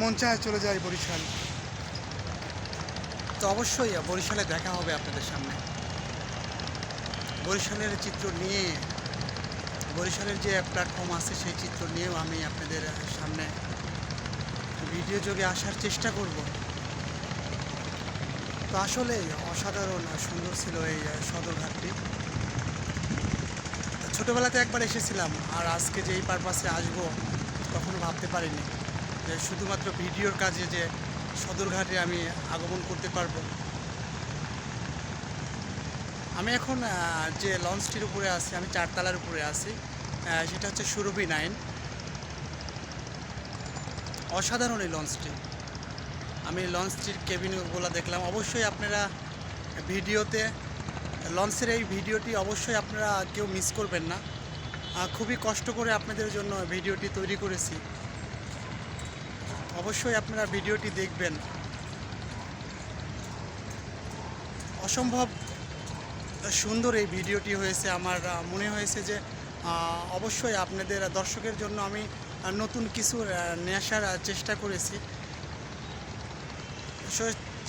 মন চায় চলে যায় বরিশাল। তো অবশ্যই বরিশালে দেখা হবে আপনাদের সামনে। বরিশালের চিত্র নিয়ে, বরিশালের যে প্ল্যাটফর্ম আছে সেই চিত্র নিয়েও আমি আপনাদের সামনে ভিডিও যোগে আসার চেষ্টা করব। তো আসলে অসাধারণ সুন্দর ছিল এই সদরঘাটটি ছোটোবেলাতে একবার এসেছিলাম আর আজকে যে এই পারপাসে আসব, কখনো ভাবতে পারিনি। যে শুধুমাত্র ভিডিওর কাজে যে সদরঘাটে আমি আগমন করতে পারব। আমি এখন যে লঞ্চটির উপরে আছি, আমি চারতলার উপরে আছি সেটা হচ্ছে সুরভি নাইন। অসাধারণ এই লঞ্চটি। আমি লঞ্চটির কেবিনগুলো দেখলাম। অবশ্যই আপনারা ভিডিওতে, লঞ্চের এই ভিডিওটি অবশ্যই আপনারা কেউ মিস করবেন না। খুবই কষ্ট করে আপনাদের জন্য ভিডিওটি তৈরি করেছি। অবশ্যই আপনারা ভিডিওটি দেখবেন। অসম্ভব সুন্দর এই ভিডিওটি হয়েছে আমার মনে হয়েছে যে অবশ্যই আপনাদের দর্শকের জন্য আমি নতুন কিছু আহ, চেষ্টা করেছি।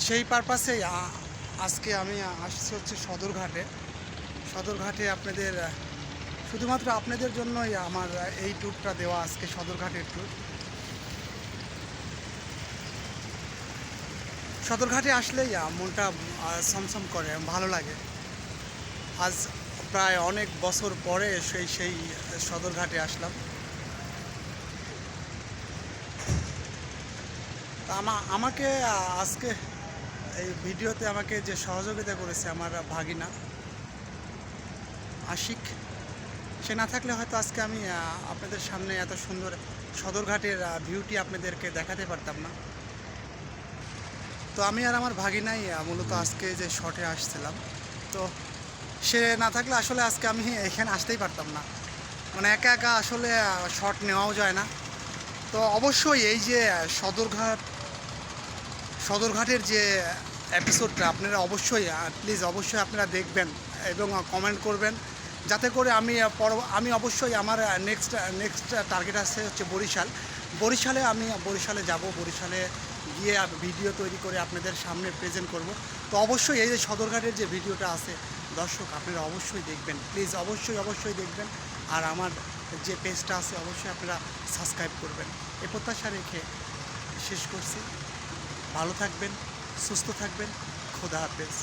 সেই পারপাসেই আজকে আমি আসছি হচ্ছে সদরঘাটে। সদরঘাটে আপনাদের শুধুমাত্র আপনাদের জন্যই আমার এই ট্যুরটা দেওয়া আজকে সদরঘাটের ট্যুর সদরঘাটে আসলেই মনটা সমসম করে, ভালো লাগে। আজ প্রায় অনেক বছর পরে সেই সেই সদরঘাটে আসলাম। আমা, আমাকে আজকে এই ভিডিওতে আমাকে যে সহযোগিতা করেছে আমার ভাগিনা, আশিক, সে না থাকলে হয়তো আজকে আমি আপনাদের সামনে এত সুন্দর সদরঘাটের ভিউটি আপনাদেরকে দেখাতে পারতাম না। তো আমি আর আমার ভাগিনাই মূলত আজকে যে শটে আসছিলাম। তো সে না থাকলে আসলে আজকে আমি এখানে আসতেই পারতাম না। মানে একা একা আসলে শট নেওয়াও যায় না। তো অবশ্যই এই যে সদরঘাট, সদরঘাটের যে এপিসোডটা আপনারা অবশ্যই প্লিজ অবশ্যই আপনারা দেখবেন এবং কমেন্ট করবেন। যাতে করে আমি পর আমি অবশ্যই আমার নেক্সট নেক্সট টার্গেট আছে হচ্ছে বরিশাল। বরিশালে আমি বরিশালে যাব। বরিশালে গিয়ে ভিডিও তৈরি করে আপনাদের সামনে প্রেজেন্ট করব। তো অবশ্যই এই যে সদরঘাটের যে ভিডিওটা আছে, দর্শক আপনারা অবশ্যই দেখবেন। প্লিজ অবশ্যই অবশ্যই দেখবেন। আর আমার যে পেজটা আছে, অবশ্যই আপনারা সাবস্ক্রাইব করবেন। এ প্রত্যাশা রেখে শেষ করছি। ভালো থাকবেন, সুস্থ থাকবেন। খোদা হাফেজ।